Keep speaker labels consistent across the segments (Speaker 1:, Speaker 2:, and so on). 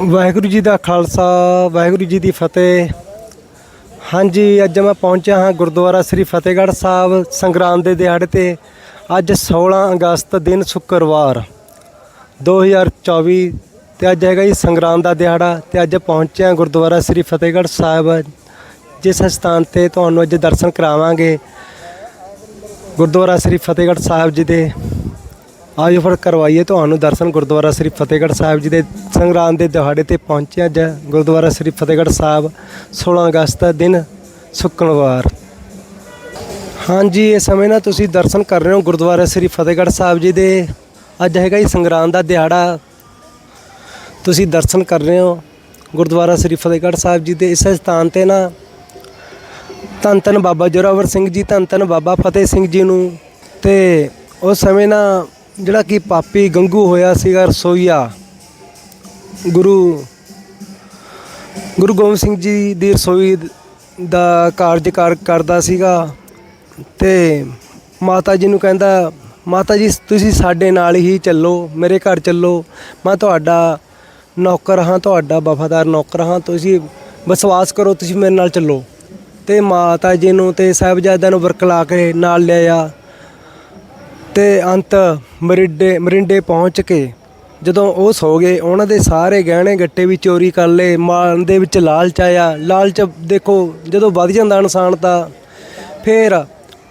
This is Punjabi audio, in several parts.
Speaker 1: ਵਾਹਿਗੁਰੂ ਜੀ ਦਾ ਖਾਲਸਾ, ਵਾਹਿਗੁਰੂ ਜੀ ਦੀ ਫਤਿਹ। ਹਾਂਜੀ, ਅੱਜ ਮੈਂ ਪਹੁੰਚਿਆ ਹਾਂ ਗੁਰਦੁਆਰਾ ਸ੍ਰੀ ਫਤਿਹਗੜ੍ਹ ਸਾਹਿਬ ਸੰਗਰਾਮ ਦੇ ਦਿਹਾੜੇ ਤੇ। ਅੱਜ 16 ਅਗਸਤ ਦਿਨ ਸ਼ੁੱਕਰਵਾਰ 2024 ਤੇ ਅੱਜ ਹੈਗਾ ਜੀ ਸੰਗਰਾਮ ਦਾ ਦਿਹਾੜਾ ਤੇ ਅੱਜ ਪਹੁੰਚਿਆ ਗੁਰਦੁਆਰਾ ਸ੍ਰੀ ਫਤਿਹਗੜ੍ਹ ਸਾਹਿਬ। ਜਿਸ ਸਥਾਨ ਤੇ ਤੁਹਾਨੂੰ ਅੱਜ ਦਰਸ਼ਨ ਕਰਾਵਾਂਗੇ ਗੁਰਦੁਆਰਾ ਸ੍ਰੀ ਫਤਿਹਗੜ੍ਹ ਸਾਹਿਬ ਜੀ ਦੇ। ਆਜੋ ਫਿਰ ਕਰਵਾਈਏ ਤੁਹਾਨੂੰ ਦਰਸ਼ਨ ਗੁਰਦੁਆਰਾ ਸ੍ਰੀ ਫਤਿਹਗੜ੍ਹ ਸਾਹਿਬ ਜੀ ਦੇ ਸੰਗਰਾਮ ਦੇ ਦਿਹਾੜੇ ਤੇ ਪਹੁੰਚਿਆ ਅੱਜ ਗੁਰਦੁਆਰਾ ਸ੍ਰੀ ਫਤਿਹਗੜ੍ਹ ਸਾਹਿਬ 16 ਅਗਸਤ ਦਾ ਦਿਨ ਸ਼ੁੱਕਰਵਾਰ। ਹਾਂਜੀ ਇਸ ਸਮੇਂ ਨਾ ਤੁਸੀਂ ਦਰਸ਼ਨ ਕਰ ਰਹੇ ਹੋ ਗੁਰਦੁਆਰਾ ਸ੍ਰੀ ਫਤਿਹਗੜ੍ਹ ਸਾਹਿਬ ਜੀ ਦੇ। ਅੱਜ ਹੈਗਾ ਜੀ ਸੰਗਰਾਮ ਦਾ ਦਿਹਾੜਾ। ਤੁਸੀਂ ਦਰਸ਼ਨ ਕਰ ਰਹੇ ਹੋ ਗੁਰਦੁਆਰਾ ਸ੍ਰੀ ਫਤਿਹਗੜ੍ਹ ਸਾਹਿਬ ਜੀ ਦੇ ਇਸ ਸਥਾਨ ਤੇ ਨਾ। ਧੰਨ ਧੰਨ ਬਾਬਾ ਜੋਰਾਵਰ ਸਿੰਘ ਜੀ, ਧੰਨ ਧੰਨ ਬਾਬਾ ਫਤਿਹ ਸਿੰਘ ਜੀ ਨੂੰ। ਤੇ ਉਸ ਸਮੇਂ ਨਾ ਜਿਹੜਾ ਕਿ ਪਾਪੀ ਗੰਗੂ ਹੋਇਆ ਸੀਗਾ ਰਸੋਈਆ, ਗੁਰੂ ਗੁਰੂ ਗੋਬਿੰਦ ਸਿੰਘ ਜੀ ਦੀ ਰਸੋਈ ਦਾ ਕਾਰਜ ਕਰ ਕਰਦਾ ਸੀਗਾ ਤੇ ਮਾਤਾ ਜੀ ਨੂੰ ਕਹਿੰਦਾ, ਮਾਤਾ ਜੀ, ਤੁਸੀਂ ਸਾਡੇ ਨਾਲ ਹੀ ਚੱਲੋ, ਮੇਰੇ ਘਰ ਚੱਲੋ, ਮੈਂ ਤੁਹਾਡਾ ਨੌਕਰ ਹਾਂ, ਤੁਹਾਡਾ ਵਫਾਦਾਰ ਨੌਕਰ ਹਾਂ, ਤੁਸੀਂ ਵਿਸ਼ਵਾਸ ਕਰੋ, ਤੁਸੀਂ ਮੇਰੇ ਨਾਲ ਚੱਲੋ। ਤੇ ਮਾਤਾ ਜੀ ਨੂੰ ਤੇ ਸਾਹਿਬਜ਼ਾਦਿਆਂ ਨੂੰ ਵਰਕਲਾ ਕੇ ਨਾਲ ਲਿਆਇਆ ਤੇ ਅੰਤ ਮਰਿੰਡੇ ਮਰਿੰਡੇ ਪਹੁੰਚ ਕੇ ਜਦੋਂ ਉਹ ਸੋ ਗਏ, ਉਹਨਾਂ ਦੇ ਸਾਰੇ ਗਹਿਣੇ ਗੱਟੇ ਵੀ ਚੋਰੀ ਕਰ ਲਏ ਮਨ ਦੇ ਵਿੱਚ ਲਾਲਚ ਆਇਆ। ਲਾਲਚ ਦੇਖੋ, ਜਦੋਂ ਵੱਧ ਜਾਂਦਾ ਇਨਸਾਨ ਤਾਂ ਫਿਰ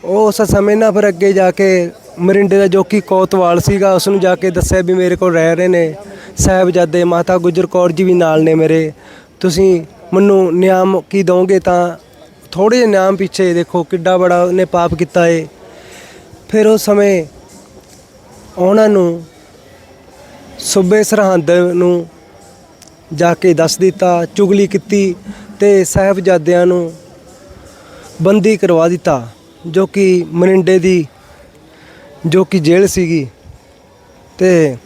Speaker 1: ਉਸ ਸਮੇਂ ਨਾ ਫਿਰ ਅੱਗੇ ਜਾ ਕੇ ਮਰਿੰਡੇ ਦਾ ਜੋ ਕਿ ਕੋਤਵਾਲ ਸੀਗਾ ਉਸ ਨੂੰ ਜਾ ਕੇ ਦੱਸਿਆ ਵੀ ਮੇਰੇ ਕੋਲ ਰਹਿ ਰਹੇ ਨੇ ਸਾਹਿਬਜ਼ਾਦੇ ਮਾਤਾ ਗੁਜਰ ਕੌਰ ਜੀ ਵੀ ਨਾਲ ਨੇ ਮੇਰੇ। ਤੁਸੀਂ ਮੈਨੂੰ ਨਿਆਮ ਕੀ ਦੋਗੇ ਤਾਂ ਥੋੜੇ ਜਿਹੇ ਨਿਆਮ ਪਿੱਛੇ ਦੇਖੋ, ਕਿੱਡਾ ਬੜਾ ਉਹਨੇ ਪਾਪ ਕੀਤਾ ਏ। ਫਿਰ ਉਸ ਸਮੇਂ ਉਹਨਾਂ ਨੂੰ ਸੂਬੇ ਸਰਹੰਦ ਨੂੰ ਜਾ ਕੇ ਦੱਸ ਦਿੱਤਾ, ਚੁਗਲੀ ਕੀਤੀ ਤੇ ਸਾਹਿਬਜ਼ਾਦਿਆਂ ਨੂੰ ਬੰਦੀ ਕਰਵਾ ਦਿੱਤਾ, ਜੋ ਕਿ ਮਨਿੰਡੇ ਦੀ, ਜੋ ਕਿ ਜੇਲ੍ਹ ਸੀਗੀ। ਤੇ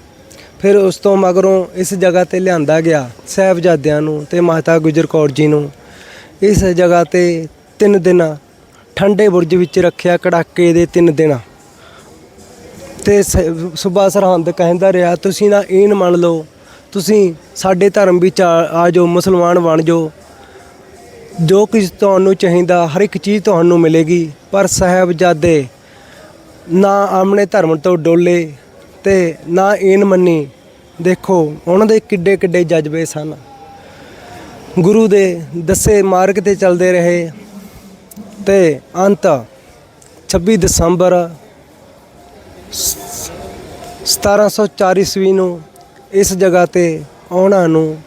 Speaker 1: ਫਿਰ ਉਸ ਤੋਂ ਮਗਰੋਂ ਇਸ ਜਗ੍ਹਾ ਤੇ ਲਿਆਂਦਾ ਗਿਆ ਸਾਹਿਬਜ਼ਾਦਿਆਂ ਨੂੰ ਤੇ ਮਾਤਾ ਗੁਜਰ ਕੌਰ ਜੀ ਨੂੰ। ਇਸ ਜਗ੍ਹਾ ਤੇ ਤਿੰਨ ਦਿਨ ਠੰਡੇ ਬੁਰਜ ਵਿੱਚ ਰੱਖਿਆ ਕੜਾਕੇ ਦੇ ਤਿੰਨ ਦਿਨ। ਤੇ ਸੁਬਾ ਸਰਹੰਦ ਕਹਿੰਦਾ ਰਿਹਾ, ਤੁਸੀਂ ਨਾ ਇਹਨ ਮੰਨ ਲਓ, ਤੁਸੀਂ ਸਾਡੇ ਧਰਮ ਵਿੱਚ ਆ ਆ ਜਾਓ, ਮੁਸਲਮਾਨ ਬਣ ਜਾਓ। ਜੋ ਕੁਝ ਤੁਹਾਨੂੰ ਚਾਹੀਦਾ, ਹਰ ਇੱਕ ਚੀਜ਼ ਤੁਹਾਨੂੰ ਮਿਲੇਗੀ। ਪਰ ਸਾਹਿਬਜ਼ਾਦੇ ਨਾ ਆਪਣੇ ਧਰਮ ਤੋਂ ਡੋਲੇ ਤੇ ਨਾ ਇਹਨ ਮੰਨੀ। ਦੇਖੋ, ਉਹਨਾਂ ਦੇ ਕਿੱਡੇ ਕਿੱਡੇ ਜਜ਼ਬੇ ਸਨ। ਗੁਰੂ ਦੇ ਦੱਸੇ ਮਾਰਗ ਤੇ ਚੱਲਦੇ ਰਹੇ ਤੇ ਅੰਤ 26 ਦਸੰਬਰ 1704 ਈਸਵੀ ਨੂੰ ਇਸ ਜਗ੍ਹਾ ਤੇ ਉਹਨਾਂ ਨੂੰ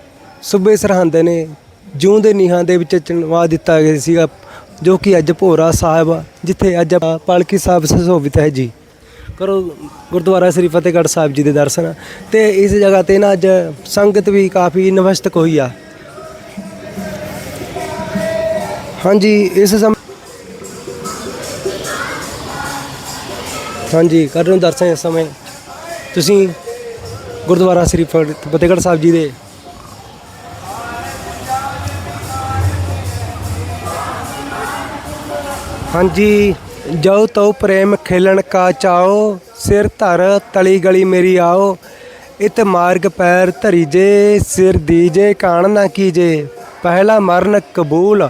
Speaker 1: ਸੂਬੇ ਸਰਹੰਦ ਨੇ ਜੂੰ ਦੇ ਨੀਹਾਂ ਦੇ ਵਿੱਚ ਚਿਣਵਾ ਦਿੱਤਾ ਗਿਆ ਸੀਗਾ, ਜੋ ਕਿ ਅੱਜ ਭੋਰਾ ਸਾਹਿਬ ਜਿੱਥੇ ਅੱਜ ਪਾਲਕੀ ਸਾਹਿਬ ਸੁਸ਼ੋਭਿਤ ਹੈ ਜੀ। ਕਰੋ ਗੁਰਦੁਆਰਾ ਸ੍ਰੀ ਫਤਿਹਗੜ੍ਹ ਸਾਹਿਬ ਜੀ ਦੇ ਦਰਸ਼ਨ। ਤੇ ਇਸ ਜਗ੍ਹਾ ਤੇ ਨਾ ਅੱਜ ਸੰਗਤ ਵੀ ਕਾਫੀ ਨਵਸਤਕ ਹੋਈ ਆ। ਹਾਂਜੀ, ਇਸ ਸਮ ਹਾਂਜੀ ਕਰ ਰਹੇ ਹੋ ਦਰਸ਼ਨ ਇਸ ਸਮੇਂ। ਤੁਸੀਂ ਗੁਰਦੁਆਰਾ ਸ੍ਰੀ ਫਤਿ- ਫਤਿਹਗੜ੍ਹ ਸਾਹਿਬ ਜੀ ਦੇ ਹਾਂਜੀ ਜੋ ਤਉ ਪ੍ਰੇਮ ਖੇਲਣ ਕਾ ਚਾਓ, ਸਿਰ ਧਰ ਤਲੀ ਗਲੀ ਮੇਰੀ ਆਓ, ਇਤ ਮਾਰਗ ਪੈਰ ਧਰੀ ਜੇ, ਸਿਰ ਦੀਜੇ ਕਾਣ ਨਾ ਕੀਜੇ, ਪਹਿਲਾ ਮਰਨ ਕਬੂਲ,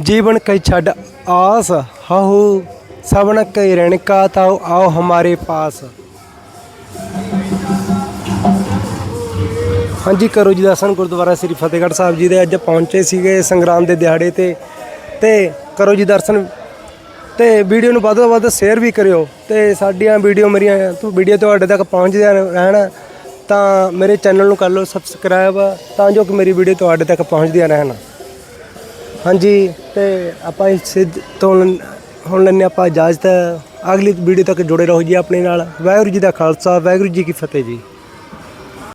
Speaker 1: ਜੀਵਨ ਕਈ ਛੱਡ ਆਸ, ਹਹੂ। ਸਭਨ ਕਈ ਰਹਿਣ ਕਾ ਤਾਓ ਆਓ ਹਮਾਰੇ ਪਾਸ। ਹਾਂਜੀ, ਕਰੋ ਜੀ ਦਰਸ਼ਨ। ਗੁਰਦੁਆਰਾ ਸ੍ਰੀ ਫਤਿਹਗੜ੍ਹ ਸਾਹਿਬ ਜੀ ਦੇ ਅੱਜ ਪਹੁੰਚੇ ਸੀਗੇ ਸੰਗਰਾਮ ਦੇ ਦਿਹਾੜੇ ਤੇ। ਤੇ ਕਰੋ ਜੀ ਦਰਸ਼ਨ। ਤੇ ਵੀਡੀਓ ਨੂੰ ਵੱਧ ਤੋਂ ਵੱਧ ਸ਼ੇਅਰ ਵੀ ਕਰਿਓ। ਤੇ ਸਾਡੀਆਂ ਵੀਡੀਓ ਮੇਰੀਆਂ ਤੋਂ ਵੀਡੀਓ ਤੁਹਾਡੇ ਤੱਕ ਪਹੁੰਚਦੀਆਂ ਰਹਿਣ। ਤਾਂ ਮੇਰੇ ਚੈਨਲ ਨੂੰ ਕਰ ਲਓ ਸਬਸਕ੍ਰਾਈਬ ਤਾਂ ਜੋ ਕਿ ਮੇਰੀ ਵੀਡੀਓ ਤੁਹਾਡੇ ਤੱਕ ਪਹੁੰਚਦੀਆਂ ਰਹਿਣ। ਹਾਂਜੀ, ਤੇ ਆਪਾਂ ਇਸ ਤੋਂ ਹੁਣ ਲੈਂਦੇ ਆਪਾਂ ਇਜਾਜ਼ਤ। ਅਗਲੀ ਵੀਡੀਓ ਤੱਕ ਜੁੜੇ ਰਹੋ ਜੀ ਆਪਣੇ ਨਾਲ। ਵਾਹਿਗੁਰੂ ਜੀ ਦਾ ਖਾਲਸਾ, ਵਾਹਿਗੁਰੂ ਜੀ ਕੀ ਫਤਿਹ ਜੀ।